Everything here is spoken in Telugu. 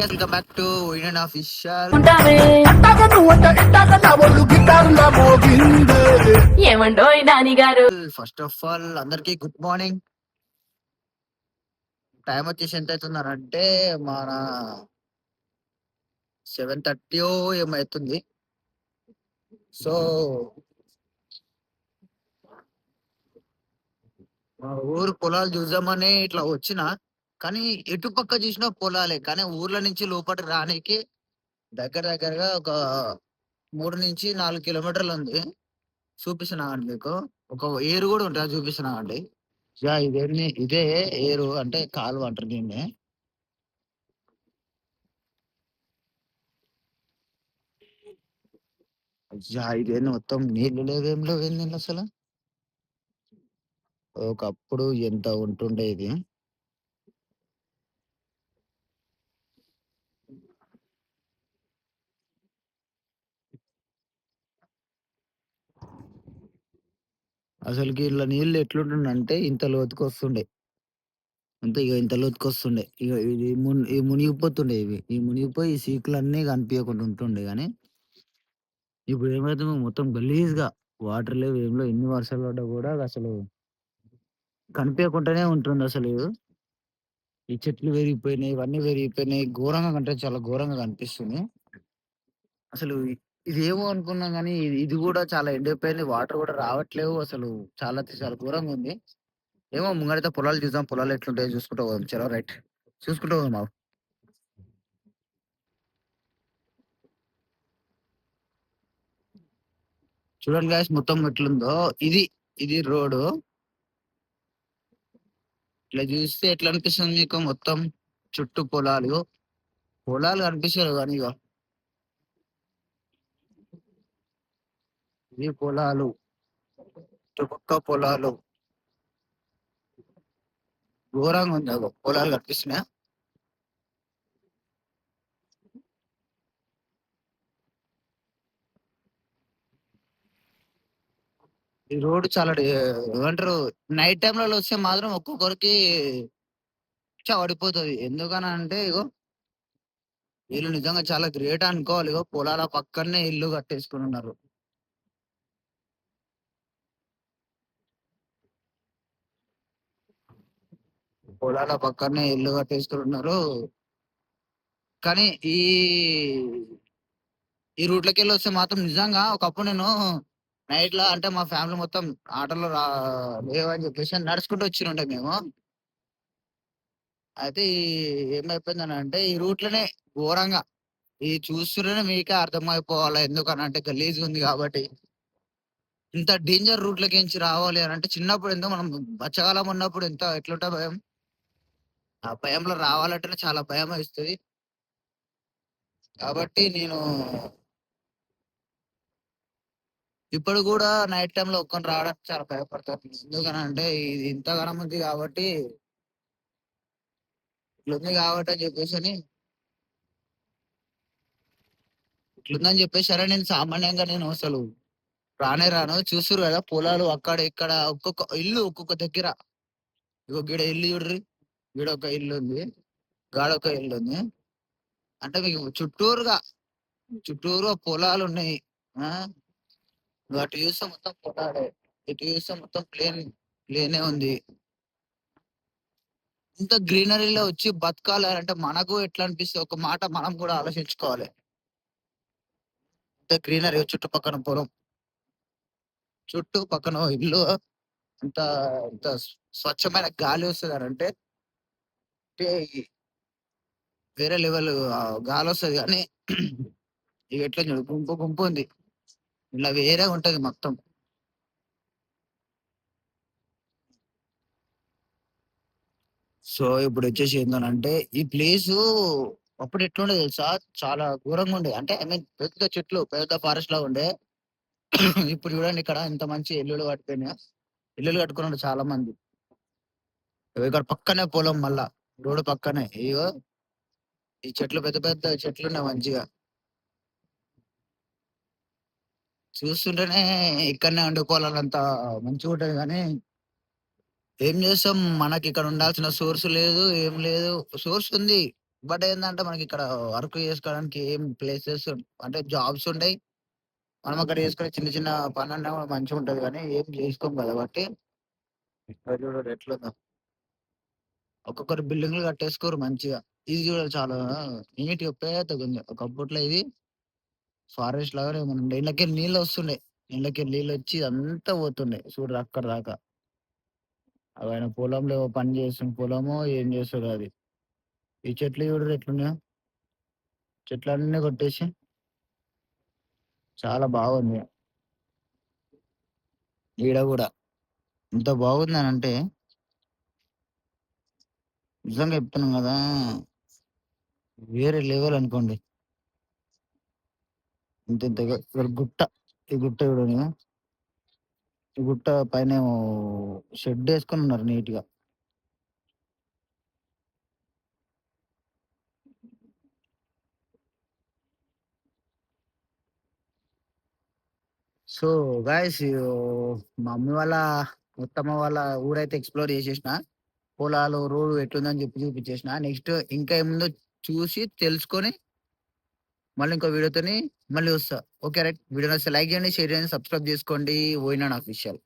Welcome back to Indian official ఏమండోయ్ Nani garu first of all అందరికి గుడ్ మార్నింగ్ టైం వచ్చేసి ఎంత అవుతున్నారంటే మన సెవెన్ థర్టీ ఏమవుతుంది సో మా ఊరు పొలాలు చూద్దామని ఇట్లా వచ్చిన కానీ ఎటు పక్క చూసినా పొలాలే. కానీ ఊర్ల నుంచి లోపల రానికి దగ్గర దగ్గరగా ఒక మూడు నుంచి నాలుగు కిలోమీటర్లు ఉంది. చూపిస్తున్నా అండి మీకు. ఒక ఏరు కూడా ఉంటుంది. చూపిస్తున్నా అండి యా ఇదేంది ఇదే ఏరు అంటే కాలువ అంటారు దీన్ని. యా ఇదేంది మొత్తం నీళ్ళు లేవేం లేవేంది అసలు. ఒకప్పుడు ఎంత ఉంటుండే ఇది. అసలుకి ఇట్లా నీళ్ళు ఎట్లుంటుండంటే ఇంత లోతుకు వస్తుండే అంతే ఇక ఇంత లోతుకు వస్తుండే ఇక ఇది మున్ ఈ మునిగిపోతుండే ఇవి. ఈ మునిగిపోయి ఈ సీకులు అన్నీ కనిపించకుండా ఉంటుండే కానీ ఇప్పుడు ఏమైతే మొత్తం గలీజ్గా వాటర్ లేవు. ఏం లేవు. ఎన్ని వర్షాలు పడ్డా కూడా అసలు కనిపించకుండానే ఉంటుంది అసలు ఈ చెట్లు పెరిగిపోయినాయి ఇవన్నీ పెరిగిపోయినాయి ఘోరంగా కంటే చాలా ఘోరంగా కనిపిస్తుంది. అసలు ఇదేమో ఇది ఏమో అనుకున్నాం కానీ ఇది ఇది కూడా చాలా ఎండిపోయింది. వాటర్ కూడా రావట్లేవు అసలు. చాలా చాలా ఘోరంగా ఉంది. ఏమో ముంగడైతే పొలాలు చూద్దాం. పొలాలు ఎట్లుంటాయో చూసుకుంటూ పోదాం. చలో రైట్. చూసుకుంటూ పోదాం బాబు చూడండి గాయస్ మొత్తం ఎట్లుందో. ఇది ఇది రోడ్డు. ఇట్లా చూస్తే ఎట్లా అనిపిస్తుంది మీకు? మొత్తం చుట్టూ పొలాలు. పొలాలు కనిపిస్తారు కానీ ఇక ఇవి పొలాలు? చుట్టుపక్క పొలాలు. ఘోరంగా ఉంది అగో పొలాలు కనిపిస్తున్నాయా? ఈ రోడ్డు చాలా ఏమంటారు నైట్ టైంలలో వస్తే మాత్రం ఒక్కొక్కరికి చ పడిపోతుంది. ఎందుకని అంటే ఇగో వీళ్ళు నిజంగా చాలా గ్రేట్ అనుకోవాలి ఇగో పొలాల పక్కనే ఇల్లు కట్టేసుకుని ఉన్నారు. పొలాల పక్కనే ఇల్లు కట్టేస్తున్నారు. కానీ ఈ ఈ రూట్లకి వెళ్ళి వస్తే మాత్రం నిజంగా ఒకప్పుడు నేను నైట్లో అంటే మా ఫ్యామిలీ మొత్తం ఆటోలో రా లేవని చెప్పేసి నడుచుకుంటూ వచ్చినుండే మేము. అయితే ఈ ఏమైపోయిందని అంటే ఈ రూట్లోనే ఘోరంగా. ఈ చూస్తూనే మీకే అర్థమైపోవాలి ఎందుకనంటే గలీజ్ ఉంది కాబట్టి. ఇంత డేంజర్ రూట్లకి నుంచి రావాలి అని అంటే చిన్నప్పుడు ఎంతో మనం బచ్చకాలం ఉన్నప్పుడు ఎంత ఎట్లుంటా భయం ఆ భయంలో రావాలంటేనే చాలా భయం వేస్తుంది. కాబట్టి నేను ఇప్పుడు కూడా నైట్ టైంలో ఒక్కని రావడానికి చాలా భయపడతాను. ఎందుకనంటే ఇది ఇంతగానం ఉంది కాబట్టి ఇట్లుంది కాబట్టి అని చెప్పేసి అని ఇట్లుందని చెప్పేసి నేను సామాన్యంగా నేను అసలు రానే రాను. చూస్తురు కదా పొలాలు అక్కడ ఇక్కడ ఒక్కొక్క ఇల్లు ఒక్కొక్క దగ్గర. ఇగో గీడ ఇల్లు చూడ్రి గీడ ఒక ఇల్లు ఉంది గాడ ఒక ఇల్లు ఉంది. అంటే మీకు చుట్టూరుగా చుట్టూరుగా పొలాలు ఉన్నాయి ఆ? అటు చూస్తే మొత్తం పొలాలే. ఇటు చూస్తే మొత్తం ప్లేన్ ప్లేనే ఉంది. ఇంత గ్రీనరీలో వచ్చి బతకాలి అంటే మనకు ఎట్లా అనిపిస్తే ఒక మాట మనం కూడా ఆలోచించుకోవాలి. ఇంత గ్రీనరీ చుట్టుపక్కన పొలం. చుట్టూ పక్కన ఇల్లు. అంత ఇంత స్వచ్ఛమైన గాలి వస్తుంది అంటే అంటే వేరే లెవెల్ గాలి వస్తుంది కానీ ఇక ఎట్లా చూడు గుంపు గుంపు ఉంది. ఇలా వేరే ఉంటది మొత్తం. సో ఇప్పుడు వచ్చేసి ఏంటంటే ఈ ప్లేస్ అప్పుడు ఎట్లుండే తెలుసా? చాలా ఘోరంగా ఉండే. అంటే ఐ మీన్ పెద్ద చెట్లు పెద్ద ఫారెస్ట్ లా ఉండే. ఇప్పుడు చూడండి ఇక్కడ ఇంత మంచి ఇల్లులు కట్టుకుని ఇల్లులు కట్టుకున్నారు చాలా మంది ఇక్కడ పక్కనే పొలం మళ్ళా. రోడ్డు పక్కనే ఇగో ఈ చెట్లు పెద్ద పెద్ద చెట్లు ఉన్నాయి మంచిగా చూస్తుంటేనే ఇక్కడనే వండుకోవాలంత మంచిగా ఉంటుంది కానీ ఏం చేస్తాం మనకి ఇక్కడ ఉండాల్సిన సోర్స్ లేదు ఏం లేదు సోర్స్ ఉంది బట్ ఏంటంటే మనకి ఇక్కడ వర్క్ చేసుకోవడానికి ఏం ప్లేసెస్ అంటే జాబ్స్ ఉంటాయి. మనం అక్కడ చేసుకునే చిన్న చిన్న పనన్నా మంచిగా ఉంటది కానీ ఏం చేసుకోం కదా! కాబట్టి అది చూడు ఎట్లుందో. ఒక్కొక్కరు బిల్డింగ్‌లు కట్టేసుకోరు మంచిగా. ఇది కూడా చాలా నీట్‌గా పెద్దగుంది. ఒకప్పట్లో ఇది ఫారెస్ట్ లాగానే ఉండే. ఇండ్లకెళ్ళి నీళ్ళు వస్తుండే. ఇండ్లకెళ్ళి నీళ్ళొచ్చి అంతా పోతుండే. చూడు అక్కడి దాకా. అవి ఆయన పొలంలో ఏవో పని చేస్తుంది పొలమో ఏం చేస్తాడో అది. ఈ చెట్లు చూడరు ఎట్లున్నాయో. చెట్లు అన్నీ కొట్టేసి చాలా బాగుంది. ఈడ గూడా. ఎంత బాగుందనంటే నిజంగా చెప్తున్నాం కదా వేరే లెవెల్ అనుకోండి. ఇంతింతగా ఇక్కడ గుట్ట. ఈ గుట్ట చూడండి. ఈ గుట్ట పైన షెడ్ వేసుకొని ఉన్నారు నీట్‌గా. సో, గాయస్ మా మమ్మీ వాళ్ళ, అత్తమ్మ వాళ్ళ ఊరైతే ఎక్స్‌ప్లోర్ చేసేసిన. పొలాలు, రోడ్డు ఎట్లుందని చెప్పి చూపించేసిన. నెక్స్ట్ ఇంకా ఏముందో చూసి తెలుసుకొని మళ్ళీ ఇంకో వీడియోతోని మళ్ళీ వస్తా. Okay right. వీడియో నచ్చితే లైక్ చేయండి, షేర్ చేయండి, సబ్స్క్రైబ్ చేసుకోండి. ఓయినాన్ ఆఫీషియల్.